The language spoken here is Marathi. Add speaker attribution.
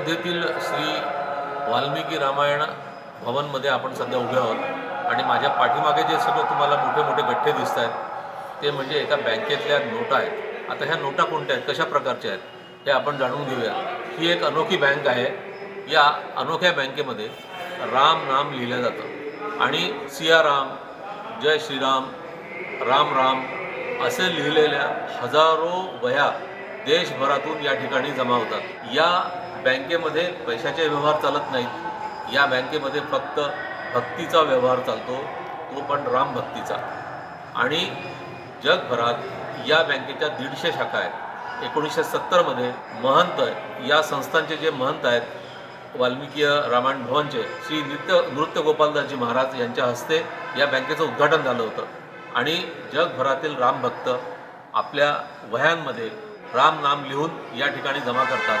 Speaker 1: अयोध्येतील श्री वाल्मिकी रामायण भवनमध्ये आपण सध्या उभे आहोत. आणि माझ्या पाठीमागे जे सगळं तुम्हाला मोठे मोठे गठ्ठे दिसत आहेत ते म्हणजे एका बँकेतल्या नोटा आहेत. आता ह्या नोटा कोणत्या आहेत? कशा प्रकारच्या आहेत? हे आपण जाणून घेऊया. ही एक अनोखी बँक आहे. या अनोख्या बँकेमध्ये राम नाम लिहिलं जातं. आणि सियाराम जय श्रीराम राम राम असे लिहिलेल्या हजारो वह्या देशभरातून या ठिकाणी जमा होतात. या बँकेमध्ये पैशाचे व्यवहार चालत नाहीत. या बँकेमध्ये फक्त भक्तीचा व्यवहार चालतो. तो पण राम भक्तीचा. आणि जगभरात या बँकेच्या दीडशे शाखा आहेत. एकोणीसशे सत्तरमध्ये महंत या संस्थांचे जे महंत आहेत वाल्मिकीय रामायण भवनचे श्री नृत्य नृत्य गोपालदासजी महाराज यांच्या हस्ते या बँकेचं उद्घाटन झालं होतं. आणि जगभरातील रामभक्त आपल्या वह्यांमध्ये राम नाम लिहून या ठिकाणी जमा करतात.